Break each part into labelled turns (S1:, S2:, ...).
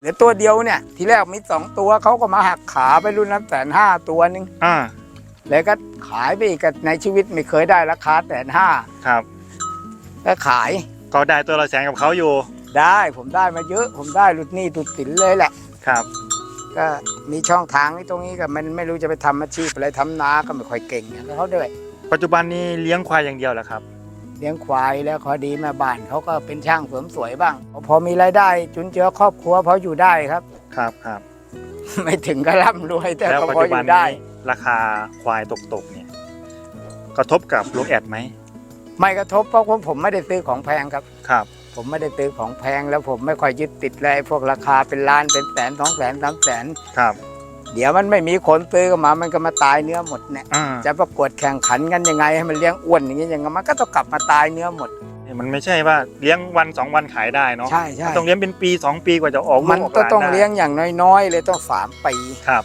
S1: เหลือตัวเดียวเนี่ย ทีแรกมีสองตัวเขาก็มาหักขาไปรุ่นละแสนห้าตัวหนึง
S2: อ่า
S1: แล้วก็ขายไปอีกในชีวิตไม่เคยได้ราคาแสนห้า
S2: ครับ
S1: ก็ขาย
S2: ก็ได้ตัวละแสนกับเขาอยู่
S1: ได้ผมได้มาเยอะ ผมได้หลุดหนี้ตุดสินเลยแหละ
S2: ครับ
S1: ก็มีช่องทางที่ตรงนี้ก็มันไม่รู้จะไปทำอาชีพอะไรทำนาก็ไม่ค่อยเก่งแล้วเขาด้วย
S2: ปัจจุบันนี้เลี้ยงควายอย่างเดียวเหรอครับ
S1: เลี้ยงควายแล้วขอดีแม่บ้านเขาก็เป็นช่างเสริมสวยบ้าง พอมีรายได้จุนเจือครอบครัวพออยู่ได้ครับ
S2: ครับครับ
S1: ไม่ถึงกับร่ำรวยแต่
S2: แล้ว
S1: ก็
S2: ปัจ
S1: พอ
S2: จุ
S1: อ
S2: บัน
S1: ยู่ได้
S2: นี้ราคาควายตกๆเนี่ยกระทบกับลุงแอดไหม
S1: ไม่กระทบเพราะว่าผมไม่ได้ซื้อของแพงครับ
S2: ครับ
S1: ผมไม่ได้ซื้อของแพงแล้วผมไม่ค่อยยึดติดเลยพวกราคาเป็นล้านเป็นแสนสองแสนสามแสน
S2: ครับ
S1: เดี๋ยวมันไม่มีคนซื้อกันมามันก็มาตายเนื้อหมดเนี่ย
S2: อ่า
S1: จะประกวดแข่งขันกันยังไงให้มันเลี้ยงอ้วนอย่างนี้ยังไงมันก็ต้องกลับมาตายเนื้อหมด
S2: มันไม่ใช่ว่าเลี้ยงวันสองวันขายได้เนาะ
S1: ใช่ใช่
S2: ต้องเลี้ยงเป็นปีสองปีกว่าจะออกลู
S1: มัน
S2: ออกห
S1: ก็
S2: ลาน
S1: ต้อง
S2: ได้
S1: เลี้ยงอย่างน้อยๆ เลยต้องสามปี
S2: ครับ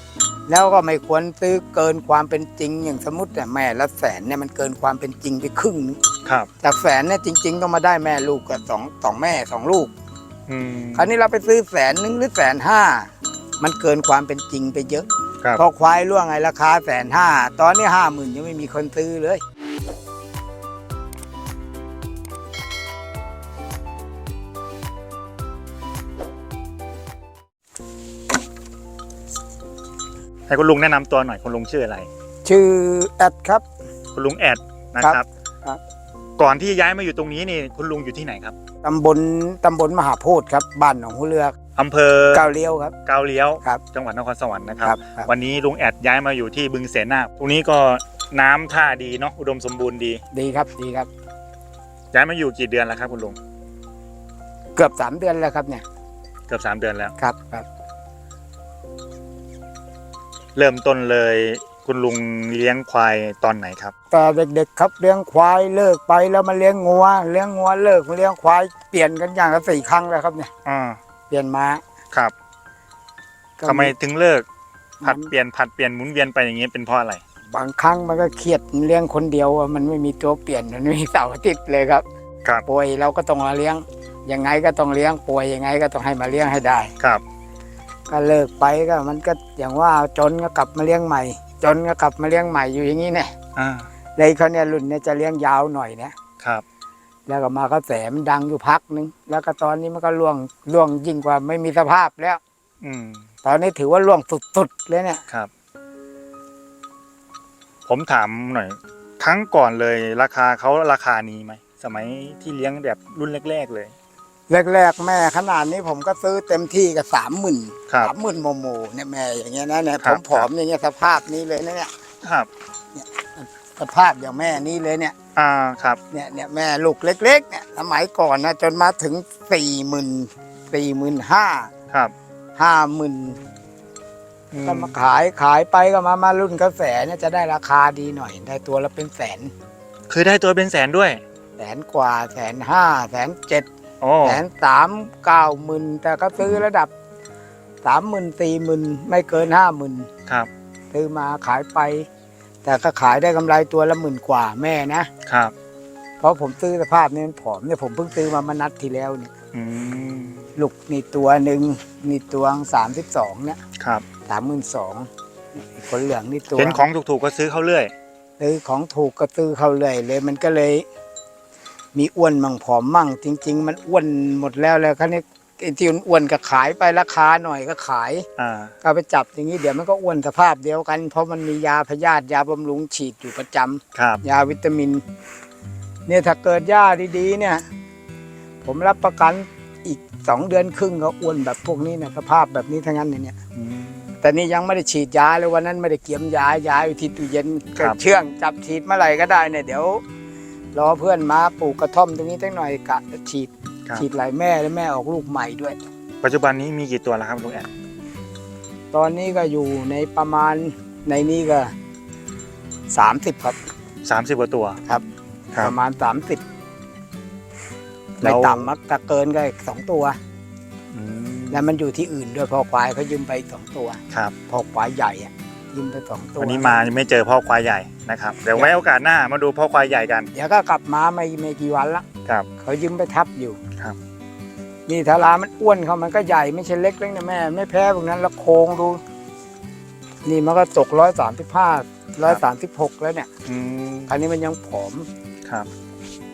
S1: แล้วก็ไม่ควรซื้อเกินความเป็นจริงอย่างสมมติเนี่ยแม่ละแสนเนี่ยมันเกินความเป็นจริงไปครึ่งนึง
S2: ครับ
S1: จากแสนเนี่ยจริง ๆ ต้องมาได้แม่ลูกกับสองสองแม่สองลูก
S2: อืม
S1: คราวนี้เราไปซื้อแสนหนึงหรือแสนห้า มันเกินความเป็นจริงไปเยอะ
S2: ครับ
S1: พอควายล่วงไงราคาแสนห้าตอนนี้ห้าหมื่นยังไม่มีคนซื้อเลย
S2: ให้คุณลุงแนะนำตัวหน่อยคุณลุงชื่ออะไร
S1: ชื่อแอดครับ
S2: คุณลุงแอดนะครับ
S1: ครับ
S2: ก่อนที่ย้ายมาอยู่ตรงนี้นี่คุณลุงอยู่ที่ไหนครับ
S1: ตำบลตำบลมหาโพธิ์ครับบ้านหนองหัวเรือ
S2: อำเภอ
S1: ก้าวเลี้ยวครับ
S2: กาวเลี้ยว
S1: ครับ
S2: จังหวัดนครสวรรค์นะค
S1: ค
S2: รั
S1: รับบครับ
S2: วันนี้ลุงแอดย้ายมาอยู่ที่บึงเสนาบตรงนี้ก็น้ำท่าดีเนาะอุดมสมบูรณ์ดี
S1: ดีครับดีครับ
S2: ย้ายมาอยู่กี่เดือนแล้วครับคุณลุง
S1: เกือบสามเดือนแล้วครับเนี่ย
S2: เกือบสามเดือนแล้ว
S1: ครับครับ
S2: เริ่มต้นเลยคุณลุงเลี้ยงควายตอนไหนครับ
S1: แต่เด็กๆครับเลี้ยงควายเลิกไปแล้วมาเลี้ยงงัวเลี้ยงงัวเลิกมาเลี้ยงควายเปลี่ยนกันอย่างละสี่ครั้งแล้วครับเนี่ย
S2: อ่า
S1: เป ลี่ยนมา
S2: ครับ
S1: ก็
S2: ทำไมถึงเลิกผัด
S1: มัน
S2: เปลี่ยนผัดเปลี่ยนหมุนเวียนไปอย่างนี้เป็นเพราะอะไร
S1: บางครั้งมันก็เครียดเลี้ยงคนเดียวอะมันไม่มีตัวเปลี่ยนมันไม่มีเสาร์อาทิตย์เลยครับ
S2: ครับ
S1: ป่วยเราก็ต้องมาเลี้ยงยังไงก็ต้องเลี้ยงป่วยยังไงก็ต้องให้มาเลี้ยงให้ได้
S2: ครับ
S1: ก็เลิกไปก็มันก็อย่างว่าจนก็กลับมาเลี้ยงใหม่ จนก็กลับมาเลี้ยงใหม่อยู่อย่างนี้เนี่ย
S2: อ่า
S1: เลยเขาเนี่ยรุ่นเนี่ยจะเลี้ยงยาวหน่อยนะครับ แล้วก็มากระแสมันดังอยู่พักนึงแล้วก็ตอนนี้มันก็ล่วงล่วงยิ่งกว่าไม่มีสภาพแล้ว
S2: อืม
S1: ตอนนี้ถือว่าล่วงสุดๆเลยเนี่ย
S2: ครับ ผมถามหน่อย ครั้งก่อนเลยราคาเขาราคานี้ไหม สมัยที่เลี้ยงแบบรุ่นแรก ๆ เลย
S1: แรกๆแม่ขนาดนี้ผมก็ซื้อเต็มที่กับสามหมื่น
S2: ครับ
S1: สามหมื่นโมโมเนี่ยแม่อย่างเงี้ยนะเนี่ย
S2: ครั
S1: ผ
S2: บ
S1: มผอมๆอย่างเงี้ยสภาพนี้เลยนะเนี่ย
S2: ครับ
S1: สภาพอย่างแม่นี้เลยเนี่ย
S2: อ่าครับ
S1: เนี่ยเนี่ยแม่ลูกเล็ก ๆ เนี่ยสมัยก่อนนะจนมาถึงสี่หมื่นสี่หมื่นห้า
S2: ครับ
S1: ห้าหมื่น
S2: อืม
S1: ก็มาขายขายไปก็มามารุ่นกระแสเนี่ยจะได้ราคาดีหน่อย ได้ตัวละเป็นแสน
S2: เคยได้ตัวเป็นแสนด้วย
S1: แสนกว่าแสนห้าแสนเจ็ด
S2: โอ้
S1: แสนสามเก้าหมื่นแต่ก็ซื้อระดับสามหมื่นสี่หมื่นไม่เกินห้าหมื่น
S2: ครับ
S1: ซื้อมาขายไป แต่ก็ขายได้กำไรตัวละหมื่นกว่าแม่นะ
S2: ครับ
S1: เพราะผมซื้อสภาพนี้มันผอมเนี่ยผมเพิ่งซื้อมามานัดที่แล้วเนี่ย
S2: อืม
S1: ลูกนี่ตัวหนึ่งนี่ตัวสามสิบสองเนี่ย
S2: ครับ
S1: สามหมื่นสองคนเหลืองนี่ตัว
S2: เห็นของถูกๆก็ซื้อเขาเรื่อย
S1: ซื้อของถูกก็ซื้อเขาเลยเลย มันก็เลย มีอ้วนมั่งผอมมั่ง จริง ๆ มันอ้วนหมดแล้วแล้วคราวนี้ ไอ้ที่อ้วนๆก็ขายไปราคาหน่อยก็ขาย
S2: อ่า
S1: ก็ไปจับอย่างนี้เดี๋ยวมันก็อ้วนสภาพเดียวกัน เพราะมันมียาพยาธิยาบำรุงฉีดอยู่ประจำ
S2: ครับ
S1: ยาวิตามิน เนี่ยถ้าเกิดหญ้าดีๆ เนี่ย ผมรับประกันอีกสองเดือนครึ่งก็อ้วนแบบพวกนี้เนี่ยสภาพแบบนี้ทั้งนั้นเลยเนี่ย
S2: อืม
S1: แต่นี่ยังไม่ได้ฉีดยาเลยวันนั้นไม่ได้เกี่ยมยายาอยู่ที่ตู้เย็น
S2: ครับ
S1: เชื่องจับฉีดเมื่อไหร่ก็ได้เนี่ยเดี๋ยวรอเพื่อนมาปลูกกระท่อมตรงนี้สักหน่อยกะจะฉีด
S2: ครับ
S1: ฉีดหลายแม่แล้วแม่ออกลูกใหม่ด้วย
S2: ปัจจุบันนี้มีกี่ตัวแล้วครับลุงแอน
S1: ตอนนี้ก็อยู่ในประมาณในนี้ก็สามสิบครับ
S2: สามสิบกว่าตัว
S1: ครับ
S2: ครั
S1: ป
S2: บ
S1: ระมาณสามสิบ
S2: แล้
S1: ไม่
S2: ว
S1: ต่ำมักจะเกินก็อีกสองตัว
S2: อืม
S1: แล้วมันอยู่ที่อื่นด้วยพอควายเขายืมไปอีกสองตัว
S2: ครับ
S1: พอควายใหญ่อะยืมไปสองตัว
S2: วันนี้มายังไม่เจอพ่อควายใหญ่นะครับ เดี๋ยวไว้โอกาสหน้ามาดูพ่อควายใหญ่กัน
S1: เดี๋ยวก็กลับมาไม่ไม่กี่วันละ
S2: ครับ
S1: เขายืมไปทับอยู่นี่ทารามันอ้วนเขามันก็ใหญ่ไม่ใช่เล็กเลยนะแม่ ไม่แพ้พวกนั้นละโครงดู นี่มันก็ตกร้อยสามสิบห้าร้อยสามสิบหกแล้วเนี่ย
S2: อืม
S1: อันนี้มันยังผอม
S2: ครับ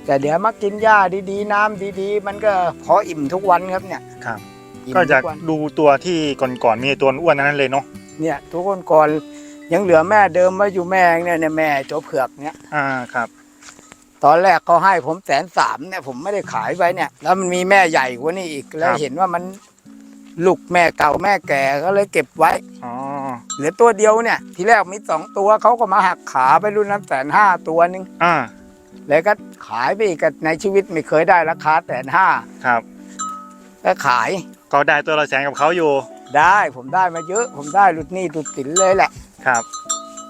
S1: แต่เดี๋ยวมากินหญ้าดีๆ น้ำดีๆ มันก็พออิ่มทุกวันครับเนี่ย
S2: ครับ
S1: อิ่ม
S2: ก็จะ
S1: ทุวัน
S2: ดูตัวที่ก่อนๆมีตัวอ้วนนั้นเลยเนาะ
S1: เนี่ย ทุกคนก่อนยังเหลือแม่เดิมไว้อยู่แม่เนี่ยเนี่ยแม่ตัวเผือกเนี่ย
S2: อ่าครับ
S1: ตอนแรกเขาให้ผมแสนสามเนี่ยผมไม่ได้ขายไปเนี่ย แล้วมันมีแม่ใหญ่กว่านี้อีกแล้ว
S2: ครับ
S1: เห็นว่ามันลูกแม่เก่าแม่แก่ก็เลยเก็บไว้
S2: อ๋อ
S1: เหลือตัวเดียวเนี่ย ทีแรกมีสองตัวเขาก็มาหักขาไปรุ่นนั้นแสนห้าตัวหนึง
S2: อ่า
S1: แล้วก็ขายไปอีกในชีวิตไม่เคยได้ราคาแสนห้า
S2: ครับ
S1: ก็ขาย
S2: ก็ได้ตัวละแสนกับเขาอยู่
S1: ได้ผมได้มาเยอะ ผมได้หลุดหนี้หลุดสินเลยแหละ
S2: ครับ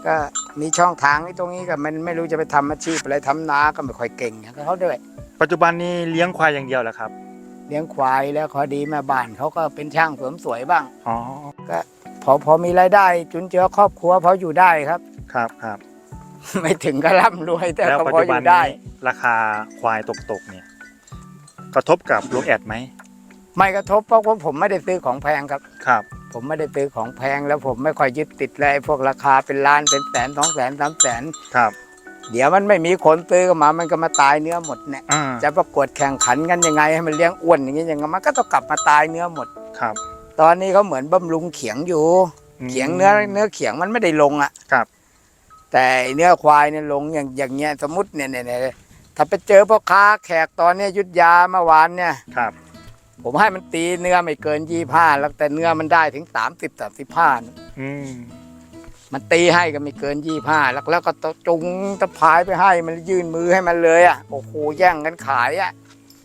S1: ก็ มีช่องทางที่ตรงนี้ก็มันไม่รู้จะไปทำอาชีพอะไรทำนาก็ไม่ค่อยเก่งอย่างเขาด้วย
S2: ปัจจุบันนี้เลี้ยงควายอย่างเดียวเหรอครับ
S1: เลี้ยงควายแล้วขอดีแม่บ้านเขาก็เป็นช่างเสริมสวยบ้าง
S2: อ๋อ
S1: พอพอมีรายได้ จุนเจือครอบครัวพออยู่ได้ครับ
S2: ครับครับ
S1: ไม่ถึงก็ร่ำรวยแต่
S2: แล้ว
S1: ก็
S2: ปัจ
S1: พอ
S2: จุ
S1: อ
S2: บัน
S1: ยู่ได้
S2: นี้ราคาควายตกๆเนี่ย กระทบกับลุงแอดไหม
S1: ไม่กระทบเพราะว่าผมไม่ได้ซื้อของแพงครับ
S2: ครับ
S1: ผมไม่ได้ซื้อของแพงแล้วผมไม่ค่อยยึดติดเลยพวกราคาเป็นล้านเป็นแสนสองแสนสามแสน
S2: ครับ
S1: เดี๋ยวมันไม่มีคนซื้อก็มามันก็มาตายเนื้อหมดเนี่ย
S2: อ่า
S1: จะประกวดแข่งขันกันยังไงให้มันเลี้ยงอ้วนอย่างนี้ยังไงมันก็ต้องกลับมาตายเนื้อหมด
S2: ครับ
S1: ตอนนี้เขาเหมือนบำรุงเขียงอยู่
S2: ม
S1: เขียงเนื้อเนื้อเขียงมันไม่ได้ลงอะ
S2: ครับ
S1: แต่เนื้อควายเนี่ยลงอย่างอย่างเงี้ยสมมติเนี่ยเนี่ยเนี่ยถ้าไปเจอพ่อค้าแขกตอนเนี้ยยุดยาเมื่อวานเนี่ย
S2: ครับ
S1: ผมให้มันตีเนื้อไม่เกินยี่ห้าแล้วแต่เนื้อมันได้ถึงสามสิบสามสิบห้า
S2: อืม
S1: มันตีให้ก็ไม่เกินยี่ห้าแล้วแล้วก็จุงตะพายไปให้มันยื่นมือให้มันเลยอะโอ้โหแย่งกันขายอะ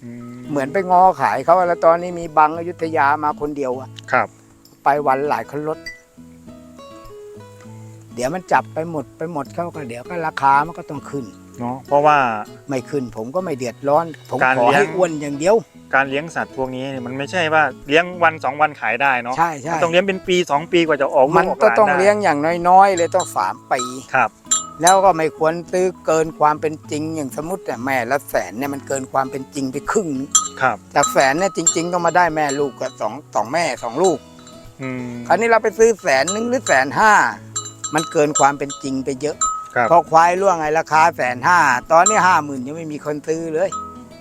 S2: อืม
S1: เหมือนไปงอขายเขาแล้วตอนนี้มีบังอยุธยามาคนเดียวอะ
S2: ครับ
S1: ไปวันหลายคันรถเดี๋ยวมันจับไปหมดไปหมดเขาก็เดี๋ยวก็ราคามันก็ต้องขึ้น
S2: เนาะเพราะว่า
S1: ไม่ขึ้นผมก็ไม่เดือดร้อน ผม
S2: การ
S1: ขอ
S2: เลี้ยง
S1: ให้อ้วนอย่างเดียว
S2: การเลี้ยงสัตว์พวกนี้มันไม่ใช่ว่าเลี้ยงวันสองวันขายได้เนาะ
S1: ใช่ใช่
S2: มันต้องเลี้ยงเป็นปีสองปีกว่าจะออกลู
S1: มัน
S2: ออกห
S1: ก็
S2: ลาน
S1: ต้อง
S2: ได้
S1: เลี้ยงอย่างน้อยๆ เลยต้องสามปี
S2: ครับ
S1: แล้วก็ไม่ควรซื้อเกินความเป็นจริงอย่างสมมติแต่แม่ละแสนเนี่ยมันเกินความเป็นจริงไปครึ่งนึง
S2: ครับ
S1: จากแสนเนี่ยจริง ๆ ต้องมาได้แม่ลูกกับสองสองแม่สองลูก
S2: อืม
S1: คราวนี้เราไปซื้อแสนหนึงหรือแสนห้า มันเกินความเป็นจริงไปเยอะ
S2: ครับ
S1: พอควายล่วงไงราคาแสนห้าตอนนี้ห้าหมื่นยังไม่มีคนซื้อเลย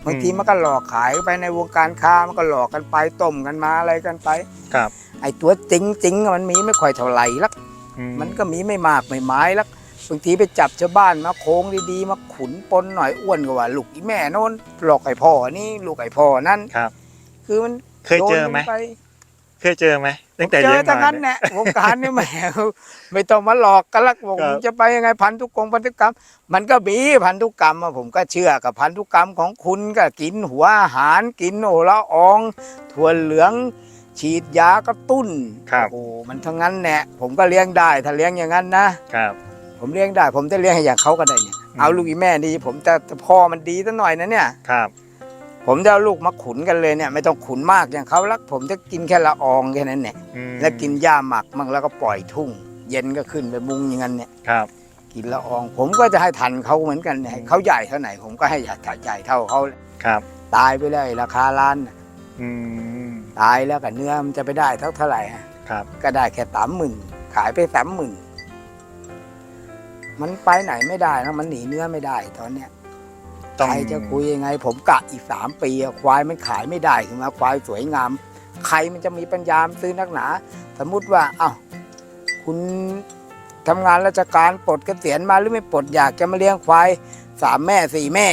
S1: บางที
S2: อืม
S1: มันก็หลอกขายไปในวงการค้ามันก็หลอกกันไปต้มกันมาอะไรกันไป
S2: ครับ
S1: ไอ้ตัวจริงจริงๆมันมีไม่ค่อยเท่าไหร่ลัก
S2: อื
S1: มันก็มีไม่มากไม่ไม้ลักบางทีไปจับชาวบ้านมาโค้งดีๆมาขุนปนหน่อยอ้วนกว่าลูกอีแม่โน้นหลอกไอ้พ่อนี่ลูกไอ้พ่อนั่น
S2: ครับ
S1: คือมัน
S2: เคยเจอไหม
S1: โดนกันป
S2: เคยเจอไหมตั้งแต่
S1: เจ
S2: เลี้ย
S1: องทั้ง
S2: มา
S1: นั้น
S2: เนี่ย
S1: แหละวงการนี่แหมไม่ต้องมาหลอกกันลักบอก
S2: ครับ
S1: มึงจะไปยังไงพันธุกรรมพันธุกรรม มันก็มีพันธุกรรมอะผมก็เชื่อกับพันธุกรรมของคุณก็กินหัวอาหารกินโอละอองถั่วเหลืองฉีดยากระตุ้น
S2: ครับ
S1: โอ้โหมันทั้งนั้นแหละผมก็เลี้ยงได้ถ้าเลี้ยงอย่างนั้นนะครับ ผมเลี้ยงได้ ผมจะเลี้ยงให้อย่างเขาก็ได้เนี่ย
S2: อืม
S1: เอาลูกอีแม่ดี ผมจะจะพ่อมันดีซะหน่อยนะเนี่ย
S2: ครับ
S1: ผมจะเอาลูกมาขุนกันเลยเนี่ยไม่ต้องขุนมากอย่างเขาลัก ผมจะกินแค่ละอองแค่นั้นเนี่ย
S2: อืม
S1: แล้วกินหญ้าหมักมั่งแล้วก็ปล่อยทุ่ง เย็นก็ขึ้นไปมุงอย่างนั้นเนี่ย
S2: ครับ
S1: กินละออง ผมก็จะให้ทันเขาเหมือนกันเนี่ยเขาใหญ่เท่าไหนผมก็ให้ใหญ่ใหญ่เท่าเขา
S2: ครับ
S1: ตายไปเลยราคาล้านน่ะ
S2: อืม
S1: ตายแล้วกับเนื้อมันจะไปได้เท่าเท่าไหร่อะ
S2: ครับ
S1: ก็ได้แค่สามหมื่นขายไปสามหมื่นมันไปไหนไม่ได้นะมันหนีเนื้อไม่ได้ตอนเนี้ย
S2: ต้อง
S1: ใครจะคุยยังไง ผมกะอีกสามปีอะควายมันขายไม่ได้ถึงมาควายสวยงาม ใครมันจะมีปัญญามซื้อนักหนา สมมุติว่าอ้าวคุณทำงานราชการปลดเกษียณมาหรือไม่ปลดอยากจะมาเลี้ยงควายสามแม่สี่แม่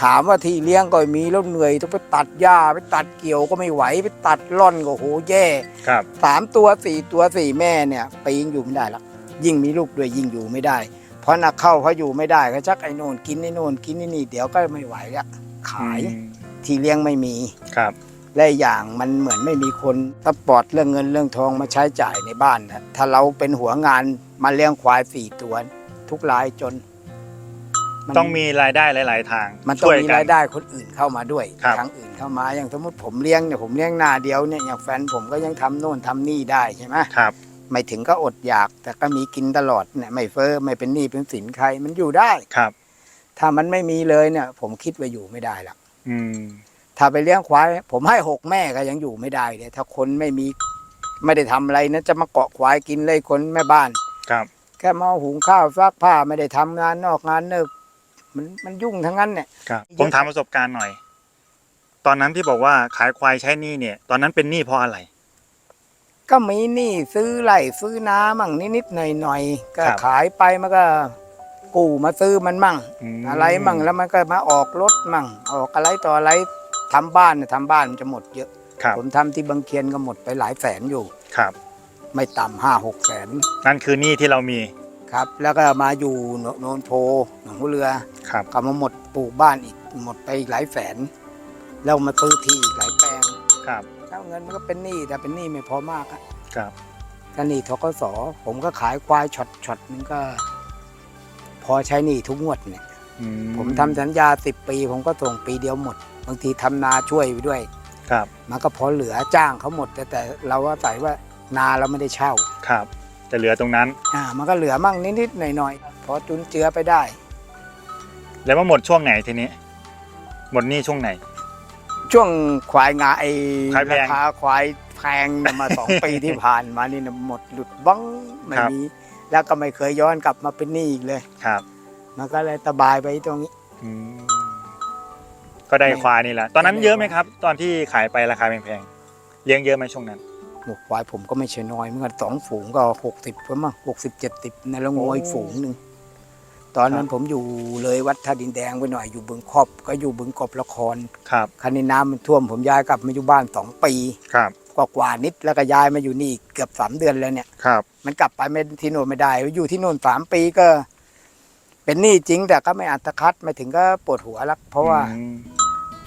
S1: ถามว่าที่เลี้ยงก็มีแล้วเหนื่อยต้องไปตัดหญ้าไปตัดเกี่ยวก็ไม่ไหวไปตัดร่อนก็โหแย่
S2: ครับ
S1: สามตัวสี่ตัวสี่แม่เนี่ยปียิ่งอยู่ไม่ได้ละยิ่งมีลูกด้วยยิ่งอยู่ไม่ได้เพ ราะนักเข้าเขาอยู่ไม่ได้ก็ชักไอ้โน่นกินไอ้โน่นกินไอ้นี่เดี๋ยวก็ไม่ไหวละขาย
S2: อืม
S1: ที่เลี้ยงไม่มี
S2: ครับ
S1: และอีกอย่างมันเหมือนไม่มีคนซัพพอร์ตเรื่องเงินเรื่องทองมาใช้จ่ายในบ้านนะถ้าเราเป็นหัวงานมาเลี้ยงควายสี่ตัวทุกรายจนน
S2: ต้องมีรายได้หลาย ๆ ทาง
S1: มันต้อง
S2: ช่วย
S1: มี
S2: กัน
S1: รายได้คนอื่นเข้ามาด้วย
S2: ครับ
S1: ทางอื่นเข้ามาอย่างสมมติผมเลี้ยงเนี่ยผมเลี้ยงหน้าเดียวเนี่ยอย่างแฟนผมก็ยังทำโน่นทำนี่ได้ใช่ไหม
S2: ครับ
S1: ไม่ถึงก็อดอยาก แต่ก็มีกินตลอดเนี่ยไม่เฟ้อไม่เป็นหนี้เป็นสินใครมันอยู่ได้
S2: ครับ
S1: ถ้ามันไม่มีเลยเนี่ย ผมคิดว่าอยู่ไม่ได้หรอก
S2: อืม
S1: ถ้าไปเลี้ยงควาย ผมให้หกแม่ก็ยังอยู่ไม่ได้เลยถ้าคนไม่มีไม่ได้ทำอะไรนะจะมาเกาะควายกินเลยคนแม่บ้าน
S2: ครับ
S1: แค่มาหุงข้าวซักผ้าไม่ได้ทำงานนอกงานเนิกมันมันยุ่งทั้งนั้นเนี่ย
S2: ครับ ผมถามประสบการณ์หน่อย ตอนนั้นที่บอกว่าขายควายใช้หนี้เนี่ย ตอนนั้นเป็นหนี้เพราะอะไร
S1: ก็มีหนี้ซื้อไร่ซื้อน้ำมั่งนิดๆหน่อยๆก็
S2: ครับ
S1: ขายไปมันก็กู้มาซื้อมันมั่ง
S2: ม
S1: อะไรมั่งแล้วมันก็มาออกรถมั่ง ออกอะไรต่ออะไรทำบ้านเนี่ยทำบ้านมันจะหมดเยอะ
S2: ครับ
S1: ผมทำที่บางเคียนก็หมดไปหลายแสนอยู่
S2: ครับ
S1: ไม่ต่ำห้าหกแสน
S2: นั่นคือหนี้ที่เรามี
S1: ครับ แล้วก็มาอยู่โนโนนโพหนองหัวเรือ
S2: ครับ
S1: ก็มาหมดปลูกบ้านอีกหมดไปอีกหลายแสนแล้วมาซื้อที่อีกหลายแปลง
S2: ครับ
S1: แล้วเงินมันก็เป็นหนี้แต่เป็นหนี้ไม่พอมากอะ
S2: ครับ
S1: ก็หนี้ทกสผมก็ขายควายช็อตช็อตนึงก็ พอใช้หนี้ทุกงวดเนี่ย
S2: อื
S1: ผมทำสัญญาสิบปี ผมก็ส่งปีเดียวหมด บางทีทำนาช่วยไปด้วย
S2: ครับ
S1: มันก็พอเหลือจ้างเขาหมด แต่แต่เราว่าใส่ว่านาเราไม่ได้เช่า
S2: ครับ จะเหลือตรงนั้น
S1: อ่า มันก็เหลือมั่งนิดๆหน่อยๆพอจุนเจือไปได้
S2: แล้วว่าหมดช่วงไหนทีนี้ หมดหนี้ช่วงไหน
S1: ช่วงควายงาไอ
S2: ควายแพง
S1: ราคาควายแพงเนี่ยมาสอง ปีที่ผ่านมานี่นะหมดหลุดบ้องไม่
S2: ครับ
S1: มี แล้วก็ไม่เคยย้อนกลับมาเป็นหนี้อีกเลย
S2: ครับ
S1: มันก็เลยสบายไปตรงนี้
S2: อืมก็ได้
S1: ไม่
S2: ควายนี่แหละ ตอนนั้น
S1: ไม่ได้
S2: เยอะไหมครับ ตอนที่ขายไปราคาแพงๆเลี้ยงเยอะไหมช่วงนั้น
S1: หมูควายผมก็ไม่ใช่น้อยเหมือนกันสองฝูงก็หกสิบประมาณหกสิบเจ็ดสิบในละงวย
S2: โอ้
S1: ฝูงหนึ่ง ตอนนั้นผมอยู่เลยวัดท่าดินแดงไปหน่อยอยู่บึงครอบก็อยู่บึงกบละคร
S2: ครับ
S1: คันนี้น้ำมันท่วมผมย้ายกลับมาอยู่บ้านสองปี
S2: ครับ
S1: กว่าๆนิดแล้วก็ย้ายมาอยู่นี่เกือบสามเดือนแล้วเนี่ย
S2: ครับ
S1: มันกลับไปไม่ที่โน่นไม่ได้ อยู่ที่โน่นสามปีก็ เป็นหนี้จริงแต่ก็ไม่อัตคัดไม่ถึงก็ปวดหัวลักเพราะว่า
S2: อืม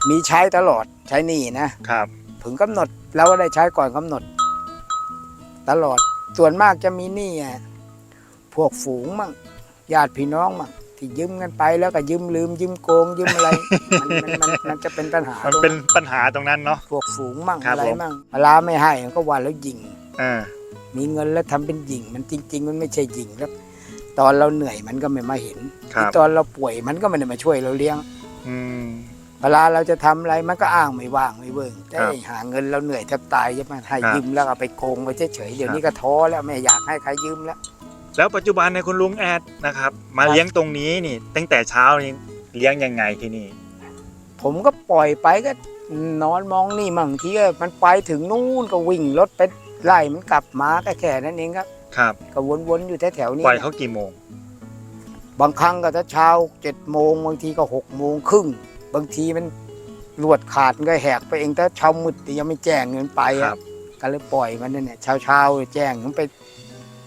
S1: มีใช้ตลอดใช้หนี้นะครับ ถึงกำหนดแล้วก็ได้ใช้ก่อนกำหนด ตลอดส่วนมากจะมีหนี้อะพวกฝูงมั่ง ญาติพี่น้องมั่งที่ยืมกันไปแล้วก็ยืมลืมยืมโกงยืมอะไร มันมันมันมันจะเป็นปัญหา
S2: มันเป็นปัญหาตรงนั้นเนาะ
S1: พวกฝูงมั่ง
S2: ครับ
S1: อะไร
S2: ผม
S1: มั่งเวลาไม่ให้ก็ว่าแล้วยิง
S2: เออ
S1: มีเงินแล้วทำเป็นหญิง มันจริง ๆ มันไม่ใช่หญิงแล้ว ตอนเราเหนื่อยมันก็ไม่มาเห็น
S2: ครับ
S1: ตอนเราป่วยมันก็ไม่ได้มาช่วยเราเลี้ยง
S2: อืม
S1: เวลาเราจะทำอะไรมันก็อ้างไม่ว่างไม่เบิ่งแต่
S2: ครับ
S1: หาเงินเราเหนื่อยแทบตายจะมาให้
S2: ครับ
S1: ยืมแล้วเอาไปโกงไปเฉยๆเดี๋ยวนี้ก็ท้อแล้วไม่อยากให้ใครยืมแล้ว
S2: แล้วปัจจุบันในยคุณลุงแอดนะครับ มา
S1: ครับ
S2: เลี้ยงตรงนี้นี่ ตั้งแต่เช้านี่เลี้ยงยังไงที่นี่
S1: ผมก็ปล่อยไปก็นอนมองนี่มั่งทีก็มันไปถึงนู่นก็วิ่งรถไปไล่มันกลับมาก็แค่นั้นเองครับ
S2: ครับ
S1: ก็วนๆอยู่แถวๆนี้
S2: ปล่อยเขากี่โมง
S1: บางครั้งก็จะเช้าเจ็ดโมงบางทีก็หกโมงครึ่งบางทีมันลวดขาดมันก็แหกไปเองแต่เช้ามืดแต่ยังไม่แจ้งเงินไป
S2: ค
S1: อะ
S2: รับ
S1: ก็เลยปล่อยมันนั่นแหละเช้าเช้าๆแจ้งมันไป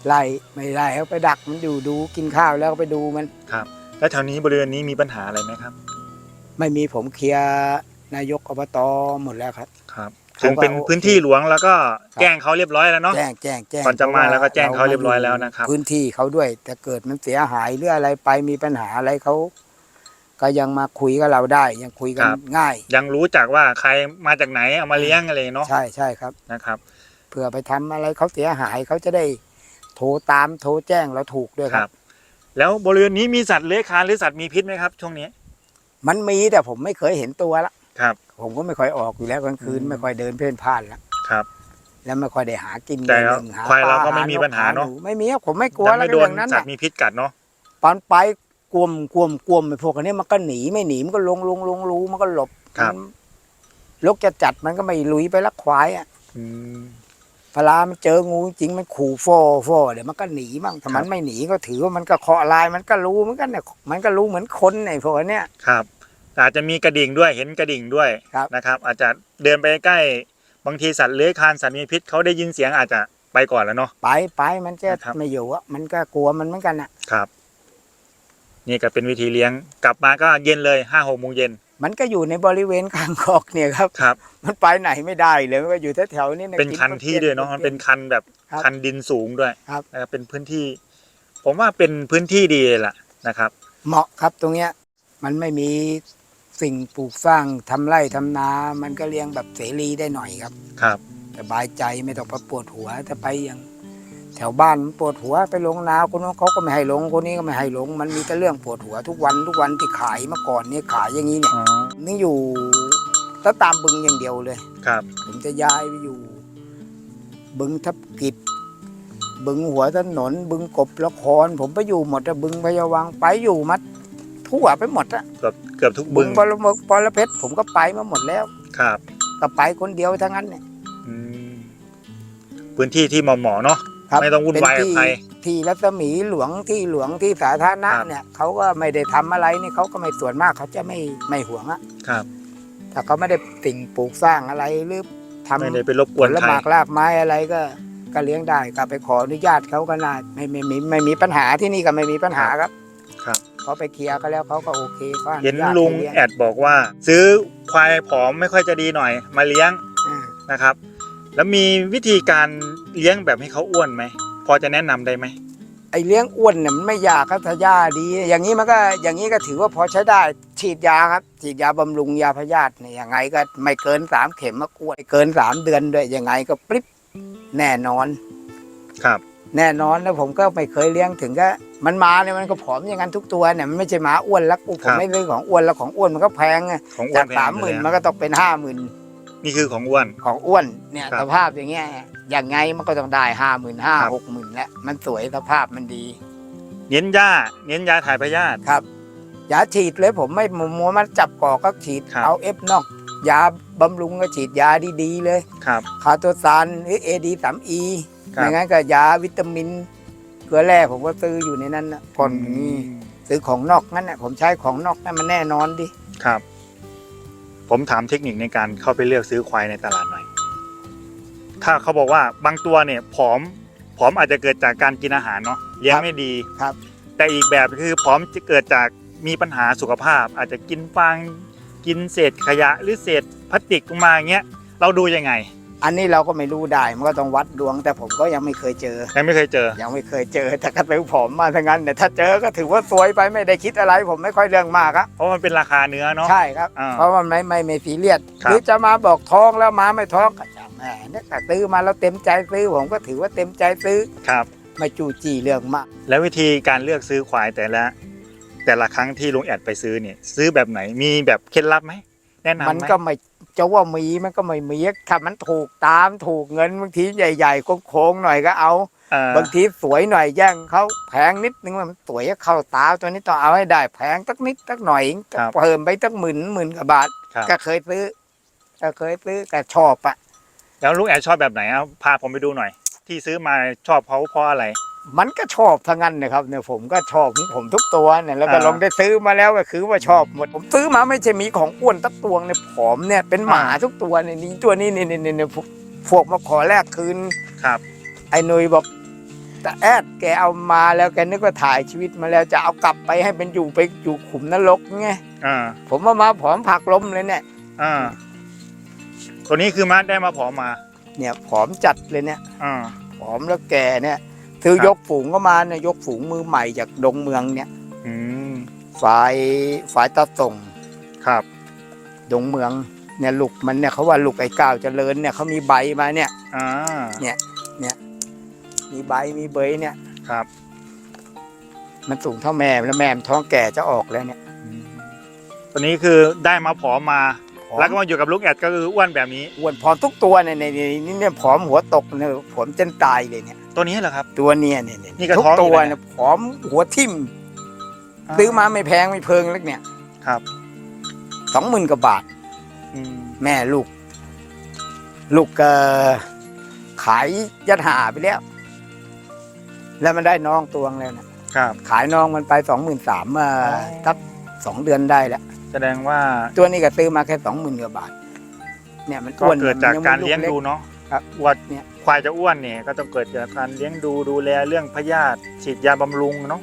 S1: ไล่ไม่ไล่เขาไปดักมันดูดูกินข้าวแล้วก็ไปดูมัน
S2: ครับ แล้วแถวนี้บริเวณนี้มีปัญหาอะไรไหมครับ
S1: ไม่มีผมเคลียร์นายกอบตหมดแล้วครับ
S2: ครับ
S1: เขา
S2: ถึงเป็น
S1: ก็โอเค
S2: พื้นที่หลวงแล้วก็
S1: ครับ
S2: แจ้งเขาเรียบร้อยแล้วเนาะ
S1: แจ้งแจ้งแจ้ง
S2: ก่อนจะมา
S1: พะ
S2: แล้วก็แจ้งเขาเรียบร้อยแล้วนะครับ
S1: พื้นที่เขาด้วย แต่เกิดมันเสียหายหรืออะไรไปมีปัญหาอะไรเขาก็ยังมาคุยกับเราได้ยังคุยกันง่าย
S2: ยังรู้จักว่าใครมาจากไหนเอามาเลี้ยงอะไรเนาะ
S1: ใช่ใช่ครับ
S2: นะครับ
S1: เผื่อไปทำอะไรเขาเสียหายเขาจะได้ โทรตามโทรแจ้งเราถูกด้วย
S2: ค
S1: ค
S2: รั
S1: รับ
S2: บ แล้วบริเวณนี้มีสัตว์เลื้อยคลานหรือสัตว์มีพิษไหมครับ ช่วงนี้
S1: มันมีแต่ผมไม่เคยเห็นตัวละ
S2: ครับ
S1: ผมก็ไม่ค่อยออกอยู่แล้วกลางคืน
S2: อืม
S1: ไม่ค่อยเดินเพ่นพ่านละ
S2: ครับ
S1: แล้วไม่ค่อยได้หากิน
S2: แต่
S1: เรื่องห
S2: ควายเราก็
S1: ปล
S2: ไม่มีปัญหาเนอะ
S1: หไม่มีครับผมไม่กลัว
S2: ยัง
S1: แล้ว
S2: ไม่โดน
S1: เรื่องนั้น
S2: สัต
S1: น่ะ
S2: ว์มีพิษกัดเนาะ
S1: ตอนไปกลวมกลวมกลวมไอ้พวกอันนี้มันก็หนีไม่หนีมันก็ลงลงลงรูมันก็หลบ
S2: ครับ
S1: มันลกจะจัดมันก็ไม่ลุยไปลักควายอะ
S2: อืม
S1: เวลามันเจองูจริงมันขู่ฟอฟอเดี๋ยวมันก็หนีมั่งถ้ามัน
S2: ครับ
S1: ไม่หนีก็ถือว่ามันก็เคาะลายมันก็รู้เหมือนกันเนี่ยมันก็รู้เหมือนคนไอ้พวกอันเนี้ย
S2: ครับ อาจจะมีกระดิ่งด้วยเห็นกระดิ่งด้วย
S1: ครับ
S2: นะครับ อาจจะเดินไปใกล้บางทีสัตว์เลื้อยคลานสัตว์มีพิษเขาได้ยินเสียงอาจจะไปก่อนแล้วเนาะ
S1: ไปไปมันจะ
S2: นะครับ
S1: ไม่อยู่อะมันก็กลัวมันเหมือนกันอะ
S2: ครับ นี่ก็เป็นวิธีเลี้ยงกลับมาก็เย็นเลยห้าหกโมงเย็น
S1: มันก็อยู่ในบริเวณข้างคอกเนี่ยครับ
S2: ครับ
S1: มันไปไหนไม่ได้เลยมันก็อยู่แถวๆนี้ะ
S2: เป็นคันที่ด้วยเนาะมันเป็นคันแบบ
S1: ครับ
S2: คันดินสูงด้วย
S1: ครับ
S2: นะครับเป็นพื้นที่ ผมว่าเป็นพื้นที่ดีเลยล่ะนะครับ
S1: เหมาะครับตรงเนี้ย มันไม่มีสิ่งปลูกสร้างทำไร่ทำนา มันก็เลี้ยงแบบเสรีได้หน่อยครับ
S2: ครับ
S1: สบายใจไม่ต้องไปปวดหัวแต่ไปอย่าง แถวบ้านมันปวดหัวไปลงนาคนนู้นเขาก็ไม่ให้ลงคนนี้ก็ไม่ให้ลง มันมีแต่เรื่องปวดหัวทุกวันทุกวันที่ขายเมื่อก่อนเนี่ยขายอย่างนี้เนี่ย
S2: อ๋อ
S1: นี่อยู่ถ้าตามบึงอย่างเดียวเลย
S2: ครับ
S1: ผมจะย้ายไปอยู่ บึงทับกิจบึงหัวถนน บึงกบละคร ผมไปอยู่หมดอะบึงพะยาวังไปอยู่มัดทั่วไปหมดอะ
S2: เกือบเกือบทุก
S1: บึ
S2: บึ
S1: ง
S2: ง
S1: บรมบรเพชรผมก็ไปมาหมดแล้ว
S2: ครับ
S1: ก็ไปคนเดียวทั้งนั้นเนี่ย
S2: อืมพื้นที่ที่เหมาะเหมาะๆเนาะ
S1: ครับ
S2: ไม่ต้องวุ่นวายกับ
S1: เป็นที่
S2: ใคร
S1: ที่รัศมีหลวงที่หลวงที่สาธารณะ
S2: ครับ
S1: เนี่ยเขาก็ไม่ได้ทำอะไรนี่เขาก็ไม่ส่วนมากเขาจะไม่ไม่ห่วงอะ
S2: ครับ
S1: ถ้าเขาไม่ได้ติ่งปลูกสร้างอะไรหรือทำ
S2: ไม่ได้ไปรบก
S1: ผ
S2: วน
S1: ล
S2: ใคร
S1: หมากลากไม้อะไรก็ก็เลี้ยงได้ก็ไปขออนุญาตเขาก็น่าไม่ไม่ไม่ไม่มีปัญหาที่นี่ก็ไม่มีปัญหาครับ
S2: ครับ
S1: เขาไปเคลียร์ก็แล้วเขาก็โอเคเขาอ
S2: เห็น
S1: ญาต
S2: ลุง
S1: ให้เย
S2: แอดบอกว่า ซื้อควายผอมไม่ค่อยจะดีหน่อยมาเลี้ยง
S1: อ่า
S2: นะครับ แล้วมีวิธีการ เลี้ยงแบบให้เขาอ้วนไหม พอจะแนะนำได้ไหม
S1: ไอเลี้ยงอ้วนเนี่ยมันไม่ยากครับถ้าหญ้าดี อย่างนี้มันก็อย่างนี้ก็ถือว่าพอใช้ได้ ฉีดยาครับ ฉีดยาบำรุงยาพยาธิเนี่ยยังไงก็ไม่เกินสามเข็มมากล้วยเกินสามเดือนด้วยยังไงก็ปริ๊บแน่นอน
S2: ครับ
S1: แน่นอนแล้วผมก็ไม่เคยเลี้ยงถึงก็มันมาเนี่ยมันก็ผอมอย่างนั้นทุกตัวเนี่ยมันไม่ใช่หมาอ้วนแล้วกูผมไม่ซื้อของอ้วนแล้วของอ้วนมันก็แพงไง
S2: ของอ้ว
S1: จานก
S2: แพ
S1: สางมหมื่น
S2: เลย
S1: มันก็ต้องเป็นห้าหมื่น
S2: นี่คือของอ้วน
S1: ของอ้วนเนี่ย
S2: ครับ
S1: สภาพอย่างเงี้ยอย่างไงมันก็ต้องได้ห้าหมื่นห้า
S2: ครับ
S1: หกหมื่นแล้วมันสวยสภาพมันดี
S2: เน้นหญ้า เน้นยาถ่ายพยาธิ
S1: ครับยาฉีดเลยผมไม่มัวมันจับกอกก็ฉีด
S2: ครับ
S1: เอาเอฟนอก ยาบำรุงก็ฉีดยาดีๆเลย
S2: ครับ
S1: คาโตซานหรือเอดีสามอี
S2: ครับ
S1: ไม่งั้นก็ยาวิตามิน เกลือแร่ผมก็ซื้ออยู่ในนั้นนะก่อนนี้ซื้อของนอกนั่นแหละผมใช้ของนอกนั่นมันแน่นอนดิ
S2: ครับ ผมถามเทคนิคในการเข้าไปเลือกซื้อควายในตลาดหน่อย ถ้าเขาบอกว่าบางตัวเนี่ยผอมผอมอาจจะเกิดจากการกินอาหารเนาะเลี้ยงไม่ดี
S1: ครับ
S2: แต่อีกแบบคือผอมจะเกิดจากมีปัญหาสุขภาพ อาจจะกินฟางกินเศษขยะหรือเศษพลาสติกลงมาอย่างเงี้ยเราดูยังไง
S1: อันนี้เราก็ไม่รู้ได้มันก็ต้องวัดดวง แต่ผมก็ยังไม่เคยเจอ
S2: ยังไม่เคยเจอ
S1: ยังไม่เคยเจอแต่ก็ซื้อผมมาทั้งนั้นเนี่ยถ้าเจอก็ถือว่าสวยไปไม่ได้คิดอะไร ผมไม่ค่อยเรื่องมากอะ
S2: เพราะมันเป็นราคาเนื้อเนาะ
S1: ใช่ครับ
S2: อ่า
S1: เพราะมันไม่ไม่ไม่ซีเรียส
S2: ครับ
S1: หรือจะมาบอกท้องแล้วมาไม่ท้องก็ช่างแหม่เนี่ยแต่ซื้อมาแล้วเต็มใจซื้อผมก็ถือว่าเต็มใจซื้อ
S2: ครับ
S1: ไม่จู้จี้เรื่องมาก
S2: แล้ววิธีการเลือกซื้อควายแต่ละ แต่ละครั้งที่ลุงแอดไปซื้อเนี่ย ซื้อแบบไหนมีแบบเคล็ดลับไหมแนะนำไหม
S1: มันก็ไม่ จะว่ามีมันก็ไม่มีถ้ามันถูกตามถูกเงินบางทีใหญ่ๆโค้งๆหน่อยก็เอา
S2: เอ่อ
S1: บางทีสวยหน่อยแย่งเขาแพงนิดนึงมันสวยเข้าตาตัวนี้ต้องเอาให้ได้แพงสักนิดสักหน่อยเพิ่มไปสักหมื่นหมื่นกว่าบาท
S2: ครับ
S1: ก็เคยซื้อก็เคยซื้อก็ชอบอะ
S2: แล้วลุงแอดชอบแบบไหนเอาพาผมไปดูหน่อย ที่ซื้อมาชอบเขาเพราะอะไร
S1: มันก็ชอบทั้งนั้นนะครับเนี่ยผมก็ชอบของผมทุกตัวเนี่ยแล้วก็
S2: อ่า
S1: ลองได้ซื้อมาแล้วก็คือว่าชอบหมดผมซื้อมาไม่ใช่มีของอ้วนตักตวงเนี่ยผอมเนี่ยเป็นหมา
S2: อ่า
S1: ทุกตัวเนี่ยนี่ตัวนี้นี่นี่นี่นี่พวกพวกมาขอแลกคืน
S2: ครับ
S1: ไอ้หนุยบอกแต่แอดแกเอามาแล้วแกนึกว่าถ่ายชีวิตมาแล้วจะเอากลับไปให้เป็นอยู่ไปอยู่ขุมนรกไง
S2: อ่า
S1: ผมมามาผอมผักล้มเลยเนี่ย
S2: อ่า ตัวนี้คือมาได้มาผอมมา
S1: เนี่ยผอมจัดเลยเนี่ย
S2: อ่า
S1: ผอมแล้วแกเนี่ย ซื้อ
S2: ครับ
S1: ยกฝูงก็มาเนี่ยยกฝูงมือใหม่จากดงเมืองเนี่ย
S2: อืม
S1: ฝ่ายฝ่ายตาส่ง
S2: ครับ
S1: ดงเมืองเนี่ยลูกมันเนี่ยเขาว่าลูกไอ้ก้าวเจริญเนี่ยเขามีใบมาเนี่ย
S2: อ่า
S1: มีใบมีเบยเนี่ย
S2: ครับ
S1: มันสูงเท่าแม่แล้วแม่มันท้องแก่จะออกแล้วเนี่ย
S2: อืมตัวนี้คือได้มาผอมมา
S1: ผอม
S2: แล้วก็มาอยู่กับลุงแอดก็คืออ้วนแบบนี้
S1: อ้วนผอมทุกตัวเนี่ยเนี่ยเนี่ยนี่เนี่ยผอมหัวตกเนี่ยผอมจนตายเลยเนี่ย
S2: ตัวนี้เหรอครับ
S1: ตัวเนี่ยเนี่ยเนี่ย
S2: นี่ก็
S1: ทุก
S2: ท้องอยู่
S1: ตัว
S2: เลยนะ
S1: เนี่ยผอมหัวทิ่มซื้อมาไม่แพงไม่เพิงเล็กเนี่ย
S2: ครับ
S1: สองหมื่นกว่าบาท
S2: อืม
S1: แม่ลูก ลูกเอ่อขายยัดหาไปแล้ว แล้วมันได้น้องตวงแล้วนะครับ ขายน้องมันไปสองหมื่นสามเมื่อทักสองเดือนได้แล้ว
S2: แสดงว่า
S1: ตัวนี้ก็ซื้อมาแค่สองหมื่นกว่าบาท เนี่ยมัน
S2: ก็
S1: อ้วน
S2: เกิดจาก
S1: มัน
S2: การ
S1: ไม่
S2: เลี้ยง
S1: ล็
S2: ดูเนาะ
S1: ครับ
S2: ว่า
S1: เนี่ย
S2: ควายจะอ้วนเนี่ยก็ต้องเกิดจากการเลี้ยงดูดูแลเรื่องพยาธิฉีดยาบำรุงเนาะ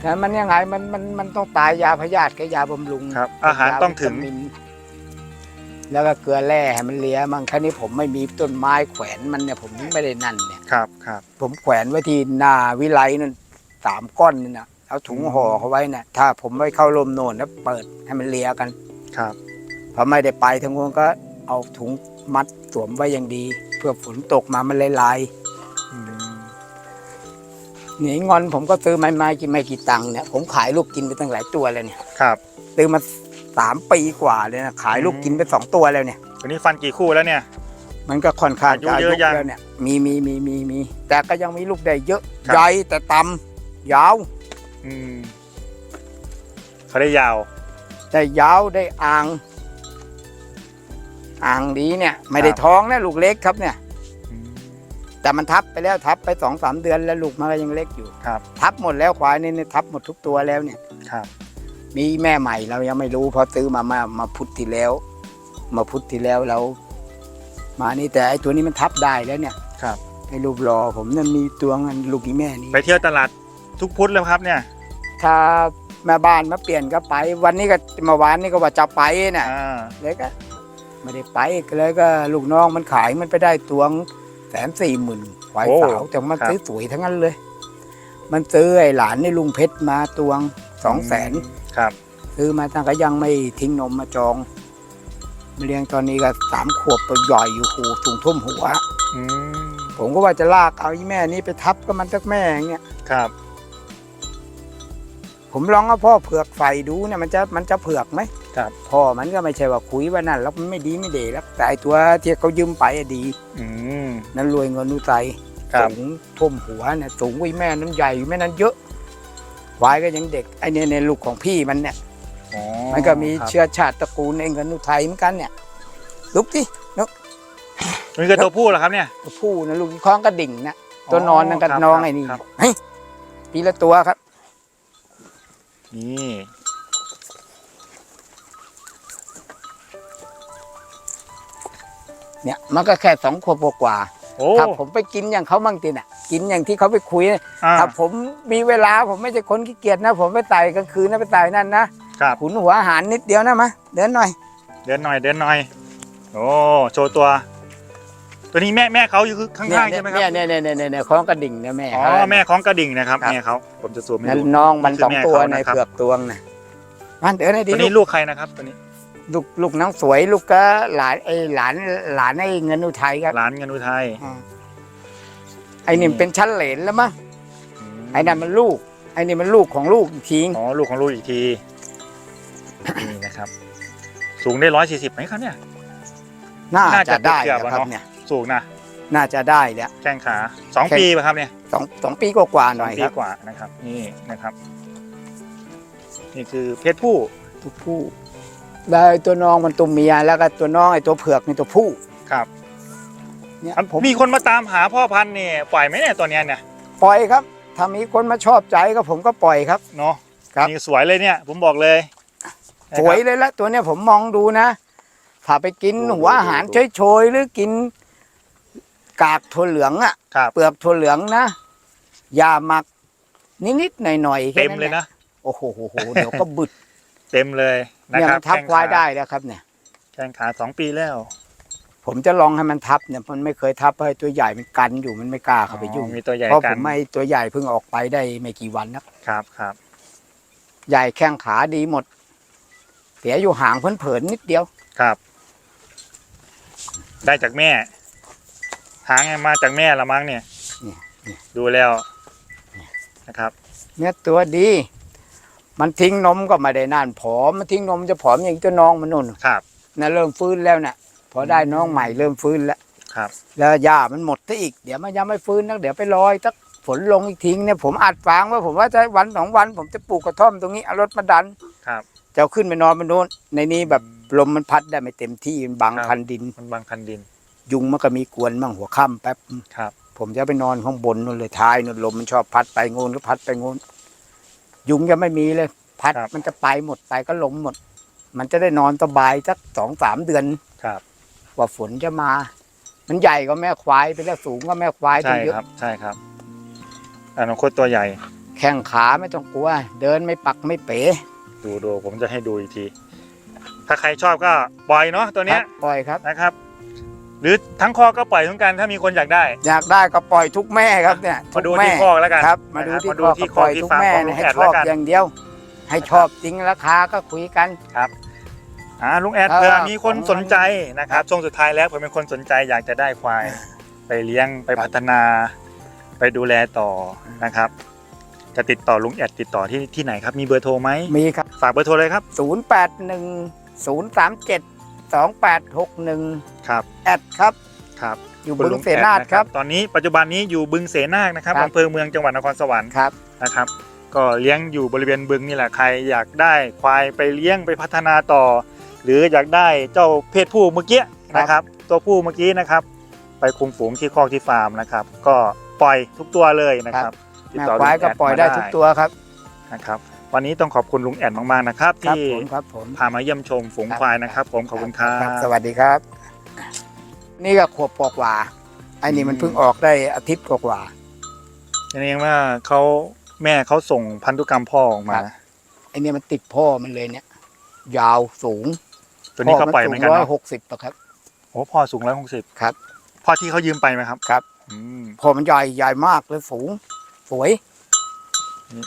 S1: แต่มันยังไงมันมันมันต้องตายยาพยาธิกับยาบำรุง
S2: ครับ อาหารต้องถึง
S1: ยาวิตามินแล้วก็เกลือแร่ให้มันเลียมั่งแค่นี้ผมไม่มีต้นไม้แขวนมันเนี่ยผมไม่ได้นั่นเนี่ย
S2: ครับครับ
S1: ผมแขวนไว้ที่หน้าวิไลนั่นสามก้อนนี่นะเอาถุงห่อเขาไว้นะถ้าผมไม่เข้าลมโน่นแล้วเปิดให้มันเลียกัน
S2: ครับ
S1: พอไม่ได้ไปทั้งวงก็เอาถุงมัดสวมไว้อย่างดี เพื่อฝนตกมามันลาย
S2: อืม
S1: ๆนี่งอนผมก็ซื้อไม้ไม้กินไม่กี่ตังค์เนี่ยผมขายลูกกินไปตั้งหลายตัวเลยเนี่ย
S2: ครับ
S1: ซื้อมาสสามปีกว่าเลยนะขายลูก
S2: อืม
S1: กินไปสองตัวแล้วเนี่ย
S2: ตัวนี้ฟันกี่คู่แล้วเนี่ย
S1: มันก็ค่อนข้าง
S2: อายุ
S1: จะอา
S2: เย
S1: ยุ
S2: อะยัง
S1: แล้วเนี่ยมีมีมีมีมีแต่ก็ยังมีลูกได้เยอะ
S2: ครับ
S1: ใหญ่แต่ต่ำยาว
S2: อืมเขาได้ยาว
S1: ได้ยาวได้อ่าง อ่างดีเนี่ย ไม่ได้
S2: ครับ
S1: ท้องนะลูกเล็กครับเนี่ย
S2: อืม
S1: แต่มันทับไปแล้วทับไปสองสามเดือนแล้วลูกมันก็ยังเล็กอยู่
S2: ครับ
S1: ทับหมดแล้วควายนี่เนี่ยทับหมดทุกตัวแล้วเนี่ย
S2: ครับ
S1: มีแม่ใหม่เรายังไม่รู้เพราะซื้อมามามาพุทธที่แล้ว มาพุทธที่แล้วเรา มานี่แต่ไอ้ตัวนี้มันทับได้แล้วเนี่ย
S2: ครับ
S1: ไอ้ลูกรอผมนั่นมีตัวเงินลูกอีแม่นี่
S2: ไปเที่ยวตลาดทุกพุธแล้วครับเนี่ย
S1: ถ้าแม่บ้านมาเปลี่ยนก็ไป วันนี้ก็เมื่อวานนี่ก็ว่าจะไปน่ะ
S2: อ่า
S1: เลยก็ ไม่ได้ไปก็เลยก็ลูกน้องมันขายมันไปได้ตัวแสนสี่หมื่นควายสาวแต่มันซื้อสวยทั้งนั้นเลย มันซื้อไอ้หลานนี่ลุงเพชรมาตวงสองแสน
S2: ครับ
S1: ซื้อมาตั้งก็ยังไม่ทิ้งนมมาจองมาเลี้ยงตอนนี้ก็สามขวบตัวใหญ่อยู่หูสูงท่วมหัว
S2: อืม
S1: ผมก็ว่าจะลากเอาอีแม่นี้ไปทับก็มันสักแม่อย่างเงี้ย
S2: ครับ
S1: ผมลองเอาพ่อเผือกใส่ดูเนี่ยมันจะมันจะเผือกไหม
S2: ครับ
S1: พ่อมันก็ไม่ใช่ว่าคุยว่านั่นแล้วมันไม่ดีไม่เดแล้วแต่ไอ้ตัวที่เขายืมไปอะดี
S2: อืม
S1: นั้นรวยเงินนุไต
S2: ครับ
S1: สูงท่วมหัวเนี่ยสูงกว่าอีแม่นั้นใหญ่แม่นั้นเยอะควายก็ยังเด็กไอ้เนี่ยในลูกของพี่มันเนี่ย
S2: อ๋อ
S1: มันก็มี
S2: ครับ
S1: เชื้อชาติตระกูลเองกับนุไทยเหมือนกันเนี่ยลุกที่นก
S2: นี่คือตัวผู้เหรอครับเนี่ย
S1: ตัวผู้นะลูกคล้องกระดิ่งนะตัวนอนนั่นกับ
S2: ครับ
S1: น้อง
S2: ครับ
S1: ไอ้นี่
S2: ครับ
S1: เฮ้ยปีละตัวครับ
S2: นี่
S1: เนี่ยมันก็แค่สองขวบกว่า
S2: โอ้
S1: ถ้าผมไปกินอย่างเขาบ้างติน่ะ กินอย่างที่เขาไปคุยนะ
S2: อ่า
S1: ถ้าผมมีเวลาผมไม่ใช่คนขี้เกียจนะ ผมไปไต่กลางคืนนะไปไต่นั่นนะครับ ขุนหัวอาหารนิดเดียวนะมาเดินหน่อย
S2: เดินหน่อยเดินหน่อย โอ้โชว์ตัว ตัวนี้แม่แม่เขาอยู่ข้างๆใช่ไหมครับ
S1: เนี่ยเนี่ยเนี่ยเนี่ยเนี่ยเนี่ยคล้องกระดิ่งเนี่ยแม่
S2: อ๋
S1: เขา
S2: อแม่ของกระดิ่งนะครับ
S1: ครับ
S2: แม่เขาผมจะซูมให้
S1: นั่น
S2: ดู
S1: น้องมัน
S2: นี่คือ
S1: สองตัว
S2: แม่เขา
S1: ใน
S2: นะครับ
S1: เผือกตวงนะมันเดินให้ดี
S2: ตัว
S1: ลู
S2: นี้
S1: ก
S2: ลูกใครนะครับ ตัวนี้
S1: ลูกลูกน้องสวยลูกก็หลานไอ้หลานหลานไอ้เงินอุทัยครับ
S2: ร้านเงินอุทัย
S1: อืมไอ้นี่มันเป็นชั้นเหลนแล้วมั้ง
S2: ม
S1: ไอ้นั่นมันลูก ไอ้นี่มันลูกของลูกอีกที
S2: อ๋อลูกของลูกอีกทีนี่นะครับ สูงได้ร้อยสี่สิบไหมครับเนี่ย
S1: น่า
S2: น่าจะ
S1: จะได้
S2: เกือบ
S1: นะครับ
S2: อะเนาะ
S1: เนี่ย
S2: สูงนะ
S1: น่าจะได้แล้ว
S2: แข้งขาสอง
S1: แข้ง
S2: ปีป่ะครับเนี่ย
S1: สองสองปีกว่าๆห
S2: ส
S1: น่
S2: อ
S1: องย
S2: ปี
S1: ครับ
S2: กว่านะครับ นี่นะครับ นี่คือเพศผู้
S1: ตัวผู้ ได้ตัวน้องมันตัวเมียแล้วก็ตัวน้องไอ้ตัวเผือกนี่ตัวผู้
S2: ครับ
S1: เนี่ย
S2: อัน
S1: ผม
S2: มีคนมาตามหาพ่อพันธุ์เนี่ยปล่อยไหมเนี่ยตัวเนี้ยเนี่ย
S1: ปล่อยครับ ถ้ามีคนมาชอบใจก็ผมก็ปล่อยครับ
S2: เนาะ
S1: ครับ
S2: นี่สวยเลยเนี่ย ผมบอกเลย
S1: สวยเลยละตัวเนี้ยผมมองดูนะถ้าไปกิน
S2: ดู
S1: หัวอาหาร
S2: ดู
S1: โชยๆหรือกินกากถั่วเหลืองอะ
S2: ครับ
S1: เปลือกถั่วเหลืองนะยาหมักนิดๆหน่อยๆแค่
S2: เต็ม
S1: นั้น
S2: เลย
S1: แหละ
S2: นะ
S1: โอ้โหโหโหเดี๋ยวก็บึด
S2: เต็มเลยนะ
S1: เนี่ย
S2: ครั
S1: มั
S2: บ
S1: นทับ
S2: แข้ง
S1: ควายได้แล้วครับเนี่ย
S2: แข้งขาสองปีแล้ว
S1: ผมจะลองให้มันทับเนี่ยมันไม่เคยทับเพราะไอ้ตัวใหญ่มันกันอยู่มันไม่กล้าเข้าไปยุ่ง
S2: อ๋อมีตัวใหญ่
S1: เพราะ
S2: กั
S1: ผ
S2: น
S1: มไม่ตัวใหญ่เพิ่งออกไปได้ไม่กี่วันนะครับ
S2: ครับ
S1: ใหญ่แข้งขาดีหมด เสียอยู่ห่างเผินๆนิดเดียว
S2: ครับ ได้จากแม่ หางมาจากแม่ละมั้งเนี่ย
S1: เนี่ยเนี่ย
S2: ดูแล้วนะครับ
S1: เนี่ยตัวดี มันทิ้งนมก็ไม่ได้นานผอมมันทิ้งนมจะผอมอย่างตัวน้องมันนุ่น
S2: ครับ
S1: นะเริ่มฟื้นแล้วนะ่ะพอได้น้องใหม่เริ่มฟื้นแล้ว
S2: ครับ
S1: แล้วหญ้ามันหมดซะอีกเดี๋ยวมันยังไม่ฟื้นนักเดี๋ยวไปลอยสักฝนลงอีกทิ้งเนี่ยผมอัดฟางว่าผมว่าจะวันสองวัน ผมจะปลูกกระท่อมตรงนี้เอารถมาดัน
S2: ครับ
S1: จะเอาขึ้นไปนอนบนโน้นในนี้แบบลมมันพัดได้ไม่เต็มที่มันบัง
S2: ครับ
S1: คันดิน
S2: มันบางคันดิน
S1: ยุงมันก็มีกวนมั่งหัวค่ำแป๊บ
S2: ครับ
S1: ผมจะไปนอนข้างบนนู่นเลยท้ายนู่นลมมันชอบพัดไปงูนก็พัดไปงูน ยุงจะไม่มีเลย พัด
S2: ครับ
S1: มันจะไปหมดไปก็ล้มหมด มันจะได้นอนสบายสักสองสามเดือน
S2: ครับ
S1: กว่าฝนจะมา มันใหญ่ก็แม่ควายไปแล้วสูงก็แม่ควาย
S2: ใช่
S1: ตั้งเยอะ
S2: ครับ ใช่ครับอนาคตตัวใหญ่
S1: แข้งขาไม่ต้องกลัว เดินไม่ปักไม่เป๋
S2: ดูดูผมจะให้ดูอีกที ถ้าใครชอบก็ปล่อยเนาะตัวเนี้ย
S1: ครับปล่อยครับ
S2: นะครับ หรือทั้งคอกก็ปล่อยเหมือนกันถ้ามีคนอยากได้
S1: อยากได้ก็ปล่อยทุกแม่ครับเนี่ย
S2: มาดู
S1: ทุกแม่
S2: ที่คอกแล้วกัน
S1: ครับ มาดู
S2: นะครับ
S1: ที่
S2: มาดู
S1: คอก
S2: ที่
S1: ก็ปล่อย
S2: คอกที่
S1: ทุก
S2: ฟาร์ม
S1: แม่
S2: ของลุ
S1: นะ
S2: ง
S1: ให้
S2: แอด
S1: ชอบ
S2: แล้วกัน
S1: อย่างเดียว ให้ชอบจริงราคาก็คุยกัน
S2: อ่าลุงแอด
S1: เออ
S2: เผื่อมีคน
S1: ของมัน
S2: สนใจนะครับช่วงสุดท้ายแล้วเผื่อเป็นคนสนใจอยากจะได้ควาย ไปเลี้ยงไปพัฒนาไปดูแลต่อนะครับ จะติดต่อลุงแอดติดต่อที่ที่ไหนครับมีเบอร์โทรไหม
S1: มีครับ
S2: ฝากเบอร์โทรเลยครับ
S1: 0 8 1 0 3 7 2 8 6 1
S2: ครับ
S1: แอดครับ
S2: ครับ
S1: อยู่
S2: คุณ
S1: บึง
S2: ลุง
S1: เสนาท
S2: แอดะ
S1: ครับ
S2: ตอนนี้ปัจจุบันนี้อยู่บึงเสนาคนะครับ
S1: ครับ
S2: อำเภอเมืองจังหวัดนครสวรรค์
S1: ครับ
S2: นะครับ ก็เลี้ยงอยู่บริเวณบึงนี่แหละใครอยากได้ควายไปเลี้ยงไปพัฒนาต่อ หรืออยากได้เจ้าเพศผู้เมื่อกี้นะครับ ตัวผู้เมื่อกี้นะครับ ไปคุมฝูงที่คอกที่ฟาร์มนะครับ ก็ปล่อยทุกตัวเลยนะครับติด
S1: แม่
S2: ต่อ
S1: ควายก็
S2: ลุงแอ
S1: ปล่อยได้
S2: มา
S1: ทุกตัวครับ
S2: นะครับ วันนี้ต้องขอบคุณลุงแอดมากๆนะครับ
S1: ครับ
S2: ที่
S1: ผมครับผม
S2: พามาเยี่ยมชมฝูงควายนะครับ ผมขอบคุณครับ
S1: สวัสดีครับ นี่ก็ขวบกว่าๆไอ้นี่มันเพิ่งออกได้อาทิตย์กว่า
S2: นี่เองว่าเขาแม่เขาส่งพันธุกรรมพ่อออกมา
S1: ครับ ๆไอ้นี่มันติดพ่อมันเลยเนี่ย ยาวสูง
S2: ตัวนี้เขาปล่อยเหมือนกัน
S1: ร้อย
S2: เนาะ
S1: หกสิบครับ
S2: โอ้พ่อสูงร้อยหกสิบ
S1: ครับ
S2: พ่อที่เขายืมไปไหมครับ
S1: ครับ
S2: อืม
S1: พ่อมันใหญ่ใหญ่มากเลยสูง สวย
S2: นี่